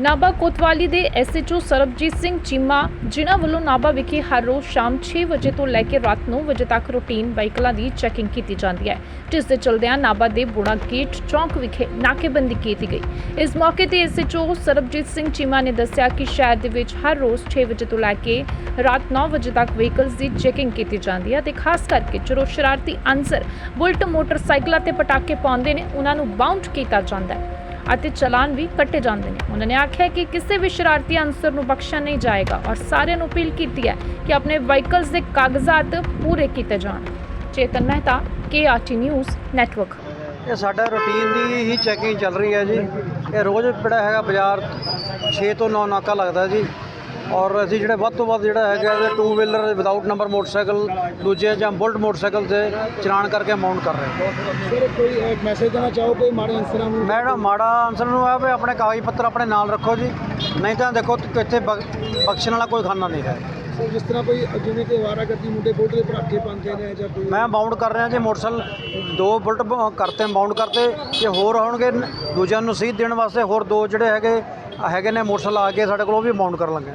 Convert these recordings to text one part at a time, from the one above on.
ਨਾਭਾ ਕੋਤਵਾਲੀ ਦੇ ਐਸਐਚਓ ਸਰਬਜੀਤ ਸਿੰਘ ਚੀਮਾ, ਜਿਨ੍ਹਾਂ ਵੱਲੋਂ ਨਾਭਾ ਵਿਖੇ ਹਰ ਰੋਜ਼ ਸ਼ਾਮ 6 ਵਜੇ ਤੋਂ ਲੈ ਕੇ ਰਾਤ 9 ਵਜੇ ਤੱਕ ਰੂਟੀਨ ਵਾਹੀਕਲਾਂ ਦੀ ਚੈਕਿੰਗ ਕੀਤੀ ਜਾਂਦੀ ਹੈ। ਜਿਸ ਦੇ ਚਲਦਿਆਂ ਨਾਭਾ ਦੇ ਬੁੜਾ ਗੇਟ ਚੌਂਕ ਵਿਖੇ ਨਾਕੇਬੰਦੀ ਕੀਤੀ ਗਈ। ਇਸ ਮੌਕੇ ਤੇ ਐਸਐਚਓ ਸਰਬਜੀਤ ਸਿੰਘ ਚੀਮਾ ਨੇ ਦੱਸਿਆ ਕਿ ਸ਼ਹਿਰ ਦੇ ਵਿੱਚ ਹਰ ਰੋਜ਼ 6 ਵਜੇ ਤੋਂ ਲੈ ਕੇ ਰਾਤ 9 ਵਜੇ ਤੱਕ ਵਹੀਕਲਸ ਦੀ ਚੈਕਿੰਗ ਕੀਤੀ ਜਾਂਦੀ ਹੈ ਤੇ ਖਾਸ ਕਰਕੇ ਜਦੋਂ ਸ਼ਰਾਰਤੀ ਅਨਸਰ ਬੁਲਟ ਮੋਟਰਸਾਈਕਲਾਂ ਤੇ ਪਟਾਕੇ ਪਾਉਂਦੇ ਨੇ, ਉਹਨਾਂ ਨੂੰ ਬਾਉਂਡ ਕੀਤਾ ਜਾਂਦਾ ਹੈ। ਅਤੇ ਚਲਾਨ ਵੀ ਕੱਟੇ ਜਾਂਦੇ ਨੇ। ਉਹਨਾਂ ਨੇ ਆਖਿਆ ਕਿ ਕਿਸੇ ਵੀ ਸ਼ਰਾਰਤੀ ਅਨਸਰ ਨੂੰ ਬਖਸ਼ਿਆ ਨਹੀਂ ਜਾਏਗਾ ਔਰ ਸਾਰਿਆਂ ਨੂੰ ਅਪੀਲ ਕੀਤੀ ਹੈ ਕਿ ਆਪਣੇ ਵਹੀਕਲਸ ਦੇ ਕਾਗਜ਼ਾਤ ਪੂਰੇ ਕੀਤੇ ਜਾਣ। Chetan Mehta KRT news network ਇਹ ਸਾਡਾ ਰੂਟੀਨ ਦੀ ਹੀ ਚੈਕਿੰਗ ਚੱਲ ਰਹੀ ਹੈ ਜੀ। ਇਹ ਰੋਜ਼ ਜਿਹੜਾ ਹੈਗਾ ਬਾਜ਼ਾਰ 6 ਤੋਂ 9 ਨਾਕਾ ਲੱਗਦਾ ਜੀ। ਔਰ ਅਸੀਂ ਜਿਹੜੇ ਵੱਧ ਤੋਂ ਵੱਧ ਜਿਹੜਾ ਹੈਗਾ ਇਹ two wheeler without number motorcycle ਦੂਜੇ ਜਾਂ ਬੁਲਟ ਮੋਟਰਸਾਈਕਲ ਤੇ ਚਲਾਨ ਕਰਕੇ ਅਮਾਉਂਟ ਕਰ ਰਹੇ ਸਰ ਕੋਈ ਮੈਸੇਜ ਦੇਣਾ ਚਾਹੋ? ਕੋਈ ਮਾੜੇ ਇਨਸਾਨਾਂ ਨੂੰ? ਮੈਂ ਨਾ ਮਾੜਾ ਅਨਸਰ ਨੂੰ ਆ ਵੀ ਆਪਣੇ ਕਾਗਜ਼ ਪੱਤਰ ਆਪਣੇ ਨਾਲ ਰੱਖੋ ਜੀ। ਨਹੀਂ ਤਾਂ ਦੇਖੋ ਇੱਥੇ ਬਖ- ਬਖਸ਼ਣ ਵਾਲਾ ਕੋਈ ਖਾਨਾ ਨਹੀਂ ਹੈ। ਜਿਸ ਤਰ੍ਹਾਂ ਕੋਈ ਜਿਵੇਂ ਕਿ ਅਵਾਰਾਗਰਦੀ ਮੁੰਡੇ ਬੋਟ ਦੇ ਪਟਾਕੇ ਪਾਉਂਦੇ ਨੇ ਜਾਂ ਕੋਈ ਮੈਂ ਬਾਉਂਡ ਕਰ ਰਿਹਾ ਜੀ ਮੋਟਰਸਾਈਕਲ ਦੋ ਬੁਲਟ ਕਰਤੇ ਬਾਉਂਡ ਕਰਤੇ। ਜੇ ਹੋਰ ਹੋਣਗੇ ਦੂਜਿਆਂ ਨੂੰ ਸਹੀ ਦੇਣ ਵਾਸਤੇ ਹੋਰ ਦੋ ਜਿਹੜੇ ਹੈਗੇ ਹੈਗੇ ਨੇ ਮੋਟਰਸਾਈਕਲ ਆ ਕੇ ਸਾਡੇ ਕੋਲ ਉਹ ਵੀ ਬਾਉਂਡ ਕਰ ਲਾਂਗੇ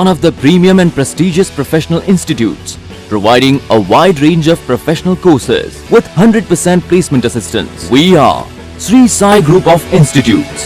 one of the premium and prestigious professional institutes, providing a wide range of professional courses with 100% placement assistance. We are Sri Sai Group of Institutes.